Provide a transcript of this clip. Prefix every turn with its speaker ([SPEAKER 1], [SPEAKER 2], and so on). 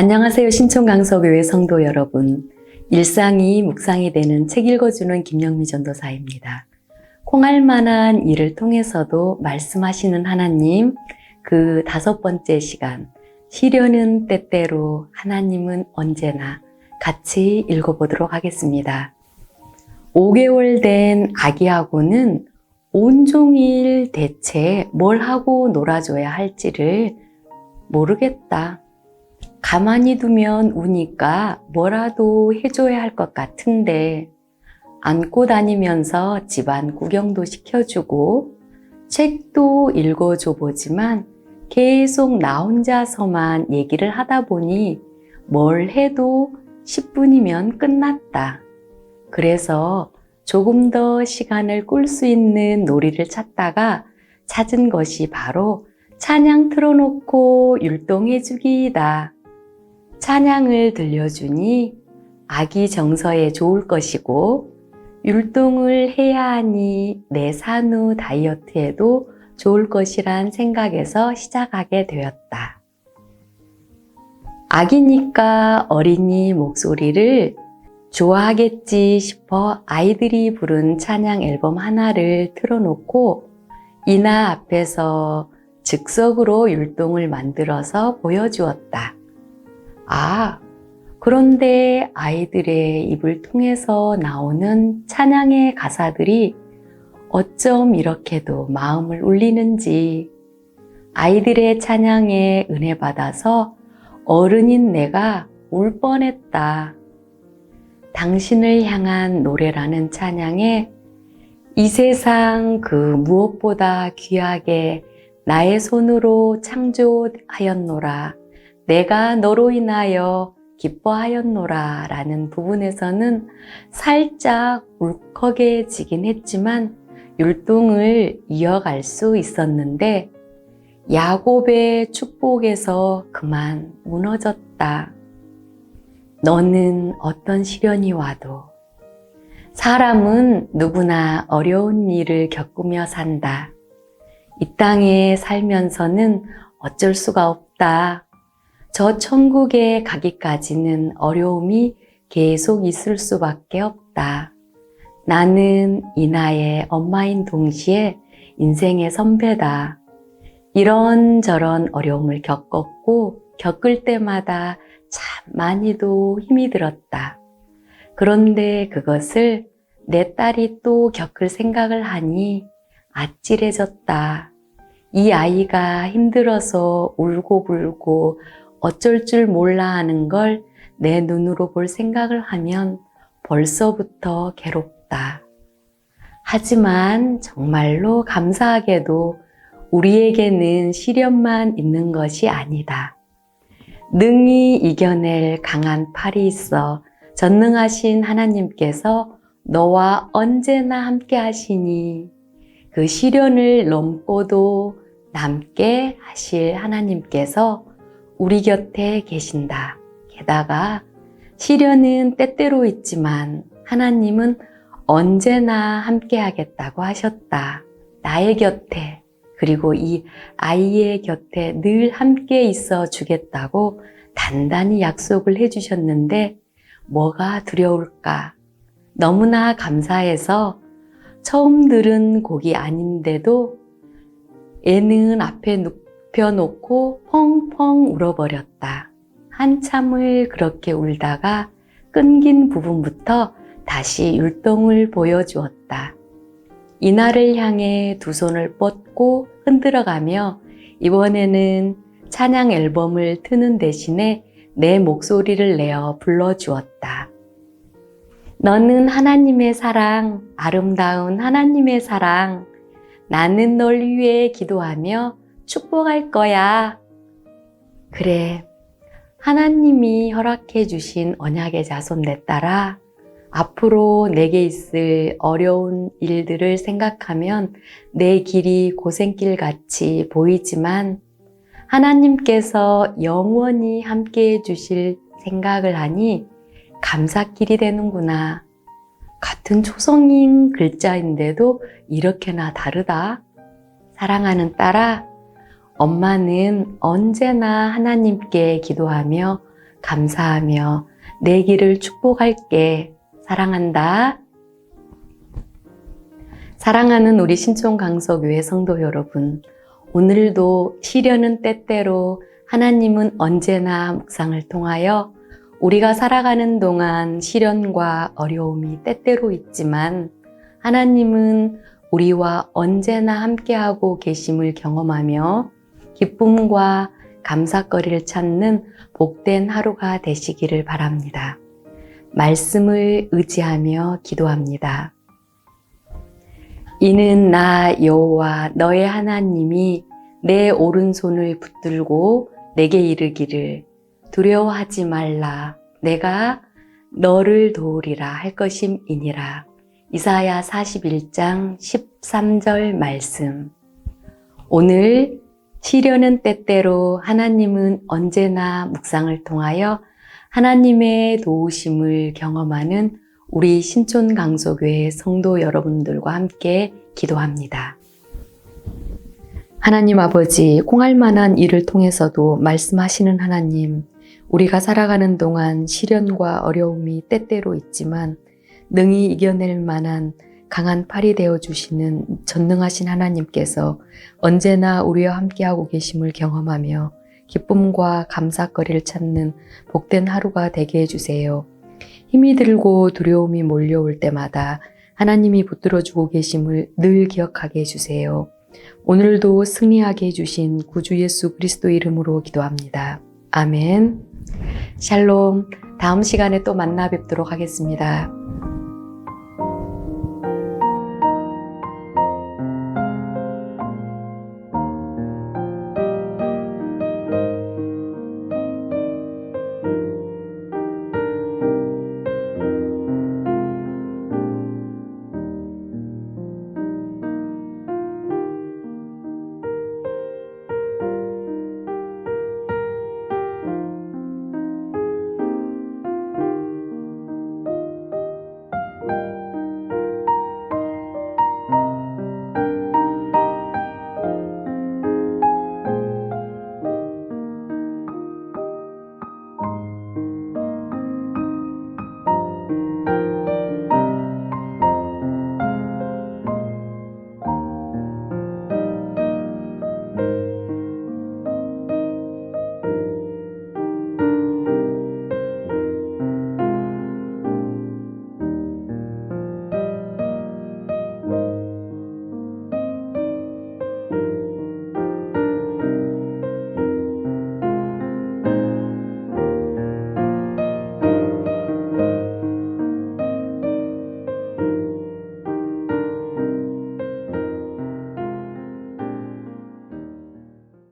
[SPEAKER 1] 안녕하세요. 신촌강서교회 성도 여러분. 일상이 묵상이 되는 책 읽어주는 김영미 전도사입니다. 콩할 만한 일을 통해서도 말씀하시는 하나님, 그 다섯 번째 시간, 시련은 때때로 하나님은 언제나 같이 읽어보도록 하겠습니다. 5개월 된 아기하고는 온종일 대체 뭘 하고 놀아줘야 할지를 모르겠다. 가만히 두면 우니까 뭐라도 해줘야 할 것 같은데 안고 다니면서 집안 구경도 시켜주고 책도 읽어줘 보지만 계속 나 혼자서만 얘기를 하다 보니 뭘 해도 10분이면 끝났다. 그래서 조금 더 시간을 끌수 있는 놀이를 찾다가 찾은 것이 바로 찬양 틀어놓고 율동해주기이다. 찬양을 들려주니 아기 정서에 좋을 것이고 율동을 해야 하니 내 산후 다이어트에도 좋을 것이란 생각에서 시작하게 되었다. 아기니까 어린이 목소리를 좋아하겠지 싶어 아이들이 부른 찬양 앨범 하나를 틀어놓고 이나 앞에서 즉석으로 율동을 만들어서 보여주었다. 아, 그런데 아이들의 입을 통해서 나오는 찬양의 가사들이 어쩜 이렇게도 마음을 울리는지 아이들의 찬양에 은혜 받아서 어른인 내가 울 뻔했다. 당신을 향한 노래라는 찬양에 이 세상 그 무엇보다 귀하게 나의 손으로 창조하였노라. 내가 너로 인하여 기뻐하였노라 라는 부분에서는 살짝 울컥해지긴 했지만 율동을 이어갈 수 있었는데 야곱의 축복에서 그만 무너졌다. 너는 어떤 시련이 와도 사람은 누구나 어려운 일을 겪으며 산다. 이 땅에 살면서는 어쩔 수가 없다. 저 천국에 가기까지는 어려움이 계속 있을 수밖에 없다. 나는 이나의 엄마인 동시에 인생의 선배다. 이런저런 어려움을 겪었고 겪을 때마다 참 많이도 힘이 들었다. 그런데 그것을 내 딸이 또 겪을 생각을 하니 아찔해졌다. 이 아이가 힘들어서 울고 불고 어쩔 줄 몰라 하는 걸 내 눈으로 볼 생각을 하면 벌써부터 괴롭다. 하지만 정말로 감사하게도 우리에게는 시련만 있는 것이 아니다. 능히 이겨낼 강한 팔이 있어 전능하신 하나님께서 너와 언제나 함께 하시니 그 시련을 넘고도 남게 하실 하나님께서 우리 곁에 계신다. 게다가 시련은 때때로 있지만 하나님은 언제나 함께 하겠다고 하셨다. 나의 곁에 그리고 이 아이의 곁에 늘 함께 있어 주겠다고 단단히 약속을 해주셨는데 뭐가 두려울까? 너무나 감사해서 처음 들은 곡이 아닌데도 애는 앞에 눕 혀놓고 펑펑 울어버렸다. 한참을 그렇게 울다가 끊긴 부분부터 다시 율동을 보여주었다. 이날을 향해 두 손을 뻗고 흔들어가며 이번에는 찬양 앨범을 트는 대신에 내 목소리를 내어 불러주었다. 너는 하나님의 사랑, 아름다운 하나님의 사랑, 나는 널 위해 기도하며 축복할 거야. 그래, 하나님이 허락해 주신 언약의 자손 내 딸아, 앞으로 내게 있을 어려운 일들을 생각하면 내 길이 고생길 같이 보이지만 하나님께서 영원히 함께 해 주실 생각을 하니 감사길이 되는구나. 같은 초성인 글자인데도 이렇게나 다르다. 사랑하는 딸아, 엄마는 언제나 하나님께 기도하며 감사하며 내 길을 축복할게. 사랑한다. 사랑하는 우리 신촌강서교회 성도 여러분, 오늘도 시련은 때때로 하나님은 언제나 묵상을 통하여 우리가 살아가는 동안 시련과 어려움이 때때로 있지만 하나님은 우리와 언제나 함께하고 계심을 경험하며 기쁨과 감사거리를 찾는 복된 하루가 되시기를 바랍니다. 말씀을 의지하며 기도합니다. 이는 나 여호와 너의 하나님이 내 오른손을 붙들고 내게 이르기를 두려워하지 말라 내가 너를 도우리라 할 것임이니라. 이사야 41장 13절 말씀. 오늘 시련은 때때로 하나님은 언제나 묵상을 통하여 하나님의 도우심을 경험하는 우리 신촌 강소교회 성도 여러분들과 함께 기도합니다. 하나님 아버지, 공할 만한 일을 통해서도 말씀하시는 하나님, 우리가 살아가는 동안 시련과 어려움이 때때로 있지만 능히 이겨낼 만한 강한 팔이 되어 주시는 전능하신 하나님께서 언제나 우리와 함께하고 계심을 경험하며 기쁨과 감사거리를 찾는 복된 하루가 되게 해주세요. 힘이 들고 두려움이 몰려올 때마다 하나님이 붙들어주고 계심을 늘 기억하게 해주세요. 오늘도 승리하게 해주신 구주 예수 그리스도 이름으로 기도합니다. 아멘. 샬롬. 다음 시간에 또 만나 뵙도록 하겠습니다.